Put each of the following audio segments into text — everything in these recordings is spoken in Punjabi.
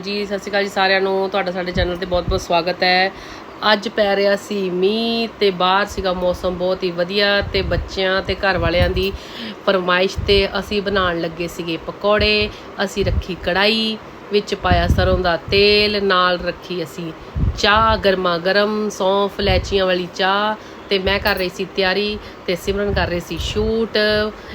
ਜੀ, ਸਤਿ ਸ਼੍ਰੀ ਅਕਾਲ ਜੀ ਸਾਰਿਆਂ ਨੂੰ। ਤੁਹਾਡਾ ਸਾਡੇ ਚੈਨਲ ਤੇ ਬਹੁਤ-ਬਹੁਤ ਸਵਾਗਤ ਹੈ। ਅੱਜ ਪੈ ਰਿਹਾ ਸੀ ਮੀਂਹ ਤੇ ਬਾਹਰ ਸੀਗਾ ਮੌਸਮ ਬਹੁਤ ਹੀ ਵਧੀਆ ਤੇ ਬੱਚਿਆਂ ਤੇ ਘਰ ਵਾਲਿਆਂ ਦੀ ਫਰਮਾਇਸ਼ ਤੇ ਅਸੀਂ ਬਣਾਉਣ ਲੱਗੇ ਸੀਗੇ ਪਕੌੜੇ। ਅਸੀਂ ਰੱਖੀ ਕੜਾਈ ਵਿੱਚ ਪਾਇਆ ਸਰੋਂ ਦਾ ਤੇਲ, ਨਾਲ ਰੱਖੀ ਅਸੀਂ ਚਾਹ ਗਰਮਾ ਗਰਮ ਸੌਂਫ, ਇਲਾਇਚੀਆਂ ਵਾਲੀ ਚਾਹ ਤੇ ਮੈਂ ਕਰ ਰਹੀ ਸੀ ਤਿਆਰੀ ਤੇ ਸਿਮਰਨ ਕਰ ਰਹੀ ਸੀ ਸ਼ੂਟ।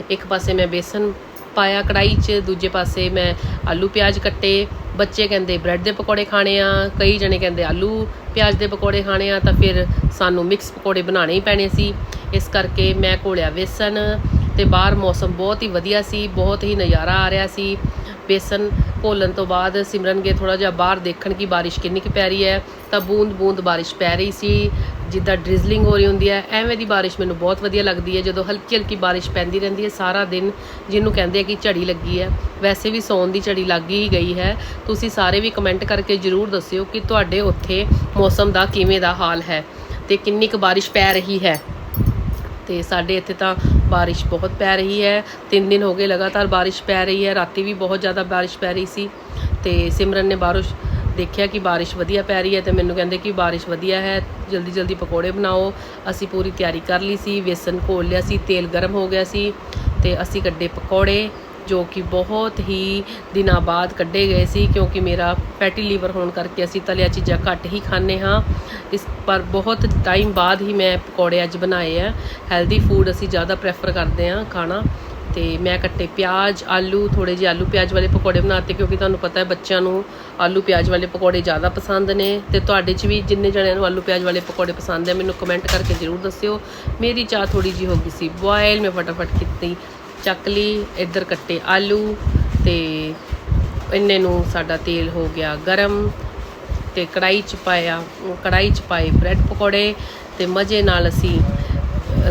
ਇੱਕ ਪਾਸੇ ਮੈਂ ਬੇਸਨ ਪਾਇਆ ਕੜਾਈ 'ਚ, ਦੂਜੇ ਪਾਸੇ ਮੈਂ ਆਲੂ ਪਿਆਜ਼ ਕੱਟੇ। ਬੱਚੇ ਕਹਿੰਦੇ ਬ੍ਰੈਡ ਦੇ ਪਕੌੜੇ ਖਾਣੇ ਆ, ਕਈ ਜਣੇ ਕਹਿੰਦੇ ਆਲੂ ਪਿਆਜ਼ ਦੇ ਪਕੌੜੇ ਖਾਣੇ ਆ, ਤਾਂ ਫਿਰ ਸਾਨੂੰ ਮਿਕਸ ਪਕੌੜੇ ਬਣਾਉਣੇ ਹੀ ਪੈਣੇ ਸੀ। ਇਸ ਕਰਕੇ ਮੈਂ ਘੋਲਿਆ ਵੇਸਣ ਤੇ ਬਾਹਰ ਮੌਸਮ ਬਹੁਤ ਹੀ ਵਧੀਆ ਸੀ, ਬਹੁਤ ਹੀ ਨਜ਼ਾਰਾ ਆ ਰਿਹਾ ਸੀ। ਬੇਸਨ ਘੋਲਣ ਤੋਂ ਬਾਅਦ ਸਿਮਰਨ ਗਏ ਥੋੜਾ ਜਿਹਾ ਬਾਹਰ ਦੇਖਣ ਕਿ ਬਾਰਿਸ਼ ਕਿੰਨੀ ਕੁ ਪੈ ਰਹੀ ਹੈ, ਤਾਂ ਬੂੰਦ ਬੂੰਦ ਬਾਰਿਸ਼ ਪੈ ਰਹੀ ਸੀ। ਜਿੱਦਾਂ ਡ੍ਰਿਜ਼ਲਿੰਗ ਹੋ ਰਹੀ ਹੁੰਦੀ ਹੈ, ਐਵੇਂ ਦੀ ਬਾਰਿਸ਼ ਮੈਨੂੰ ਬਹੁਤ ਵਧੀਆ ਲੱਗਦੀ ਹੈ। ਜਦੋਂ ਹਲਕੀ ਹਲਕੀ ਬਾਰਿਸ਼ ਪੈਂਦੀ ਰਹਿੰਦੀ ਹੈ, ਸਾਰਾ ਦਿਨ ਜਿਹਨੂੰ ਕਹਿੰਦੇ ਆ ਕਿ ਝੜੀ ਲੱਗੀ ਹੈ। ਵੈਸੇ ਵੀ ਸੌਣ ਦੀ ਝੜੀ ਲੱਗ ਹੀ ਗਈ ਹੈ। ਤੁਸੀਂ ਸਾਰੇ ਵੀ ਕਮੈਂਟ ਕਰਕੇ ਜਰੂਰ ਦੱਸਿਓ ਕਿ ਤੁਹਾਡੇ ਉੱਥੇ ਮੌਸਮ ਦਾ ਕਿਵੇਂ ਦਾ ਹਾਲ ਹੈ ਤੇ ਕਿੰਨੀ ਕੁ ਬਾਰਿਸ਼ ਪੈ ਰਹੀ ਹੈ। ਤੇ ਸਾਡੇ ਇੱਥੇ ਤਾਂ ਬਾਰਿਸ਼ ਬਹੁਤ ਪੈ ਰਹੀ ਹੈ। ਤਿੰਨ ਦਿਨ ਹੋ ਗਏ ਲਗਾਤਾਰ ਬਾਰਿਸ਼ ਪੈ ਰਹੀ ਹੈ। ਰਾਤੀ ਵੀ ਬਹੁਤ ਜ਼ਿਆਦਾ ਬਾਰਿਸ਼ ਪੈ ਰਹੀ ਸੀ ਤੇ ਸਿਮਰਨ ਨੇ ਬਾਰਿਸ਼ ਦੇਖਿਆ ਕਿ ਬਾਰਿਸ਼ ਵਧੀਆ ਪੈ ਰਹੀ ਹੈ ਤੇ ਮੈਨੂੰ ਕਹਿੰਦੇ ਕਿ ਬਾਰਿਸ਼ ਵਧੀਆ ਹੈ, ਜਲਦੀ ਜਲਦੀ ਪਕੌੜੇ ਬਣਾਓ। ਅਸੀਂ ਪੂਰੀ ਤਿਆਰੀ ਕਰ ਲਈ ਸੀ ਵੇਸਣ ਘੋਲ ਲਿਆ ਸੀ, ਤੇਲ ਗਰਮ ਹੋ ਗਿਆ ਸੀ ਤੇ ਅਸੀਂ ਕੱਢੇ ਪਕੌੜੇ, ਜੋ ਕਿ ਬਹੁਤ ਹੀ ਦਿਨਾਂ ਬਾਅਦ ਕੱਢੇ ਗਏ ਸੀ, ਕਿਉਂਕਿ ਮੇਰਾ ਫੈਟੀ ਲੀਵਰ ਹੋਣ ਕਰਕੇ ਅਸੀਂ ਤਲਿਆ ਚੀਜ਼ਾਂ ਘੱਟ ਹੀ ਖਾਂਦੇ ਹਾਂ। ਇਸ ਪਰ ਬਹੁਤ ਟਾਈਮ ਬਾਅਦ ਹੀ ਮੈਂ ਪਕੌੜੇ ਅੱਜ ਬਣਾਏ ਆ। ਹੈਲਦੀ ਫੂਡ ਅਸੀਂ ਜ਼ਿਆਦਾ ਪ੍ਰੈਫਰ ਕਰਦੇ ਹਾਂ ਖਾਣਾ। ਤੇ ਮੈਂ ਕੱਟੇ ਪਿਆਜ਼, ਆਲੂ ਥੋੜੇ ਜਿਹੇ ਆਲੂ ਪਿਆਜ਼ ਵਾਲੇ ਪਕੌੜੇ ਬਣਾਤੇ ਕਿਉਂਕਿ ਤੁਹਾਨੂੰ ਪਤਾ ਹੈ ਬੱਚਿਆਂ ਨੂੰ ਆਲੂ ਪਿਆਜ਼ ਵਾਲੇ ਪਕੌੜੇ ਜ਼ਿਆਦਾ ਪਸੰਦ ਨੇ ਤੇ ਤੁਹਾਡੇ 'ਚ ਵੀ ਜਿੰਨੇ ਜਣਿਆਂ ਨੂੰ ਆਲੂ ਪਿਆਜ਼ ਵਾਲੇ ਪਕੌੜੇ ਪਸੰਦ ਹੈ, ਮੈਨੂੰ ਕਮੈਂਟ ਕਰਕੇ ਜ਼ਰੂਰ ਦੱਸਿਓ। ਮੇਰੀ ਚਾਹ ਥੋੜੀ ਜੀ ਹੋ ਗਈ ਸੀ ਬੋਇਲ ਮੈਂ ਫਟਾਫਟ ਕੀਤੀ, ਚੱਕ ਲਈ, ਇੱਧਰ ਕੱਟੇ ਆਲੂ ਤੇ ਇੰਨੇ ਨੂੰ ਸਾਡਾ ਤੇਲ ਹੋ ਗਿਆ ਗਰਮ ਤੇ ਕੜਾਈ ਚ ਪਾਇਆ ਕੜਾਈ ਚ ਪਾਏ ਬ੍ਰੈਡ ਪਕੌੜੇ ਤੇ ਮਜ਼ੇ ਨਾਲ ਅਸੀਂ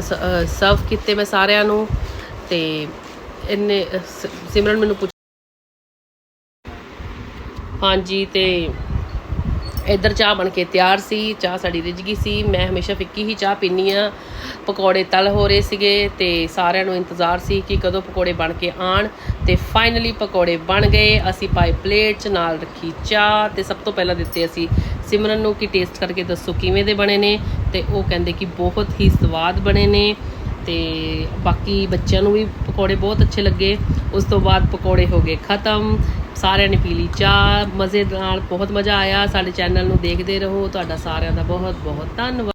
ਸਰਵ ਕੀਤੇ ਮੈਂ ਸਾਰਿਆਂ ਨੂੰ। ਤੇ ਇੰਨੇ ਅ, ਸਿਮਰਨ ਮੈਨੂੰ ਪੁੱਛ ਹਾਂਜੀ ਤੇ ਇੱਧਰ ਚਾਹ ਬਣ ਕੇ ਤਿਆਰ ਸੀ ਚਾਹ ਸਾਡੀ ਰਿੱਝ ਗਈ ਸੀ। ਮੈਂ ਹਮੇਸ਼ਾ ਫਿੱਕੀ ਹੀ ਚਾਹ ਪੀਨੀ ਆ ਪਕੌੜੇ ਤਲ ਹੋ ਰਹੇ ਸੀਗੇ ਤੇ ਸਾਰਿਆਂ ਨੂੰ ਇੰਤਜ਼ਾਰ ਸੀ ਕਿ ਕਦੋਂ ਪਕੌੜੇ ਬਣ ਕੇ ਆਣ ਤੇ ਫਾਈਨਲੀ ਪਕੌੜੇ ਬਣ ਗਏ। ਅਸੀਂ ਪਾਏ ਪਲੇਟ 'ਚ ਨਾਲ ਰੱਖੀ ਚਾਹ ਤੇ ਸਭ ਤੋਂ ਪਹਿਲਾਂ ਦਿੱਤੇ ਅਸੀਂ ਸਿਮਰਨ ਨੂੰ ਕਿ ਟੇਸਟ ਕਰਕੇ ਦੱਸੋ ਕਿਵੇਂ ਦੇ ਬਣੇ ਨੇ। ਤੇ ਉਹ ਕਹਿੰਦੇ ਕਿ ਬਹੁਤ ਹੀ ਸਵਾਦ ਬਣੇ ਨੇ। ਤੇ ਬਾਕੀ ਬੱਚਿਆਂ ਨੂੰ ਵੀ ਪਕੌੜੇ ਬਹੁਤ ਅੱਛੇ ਲੱਗੇ। ਉਸ ਤੋਂ ਬਾਅਦ ਪਕੌੜੇ ਹੋ ਗਏ ਖਤਮ। ਸਾਰਿਆਂ ਨੇ ਪੀ ਲਈ ਚਾਹ। ਮਜ਼ੇ ਨਾਲ ਬਹੁਤ ਮਜ਼ਾ ਆਇਆ। ਸਾਡੇ ਚੈਨਲ ਨੂੰ ਦੇਖਦੇ ਰਹੋ। ਤੁਹਾਡਾ ਸਾਰਿਆਂ ਦਾ ਬਹੁਤ ਬਹੁਤ ਧੰਨਵਾਦ।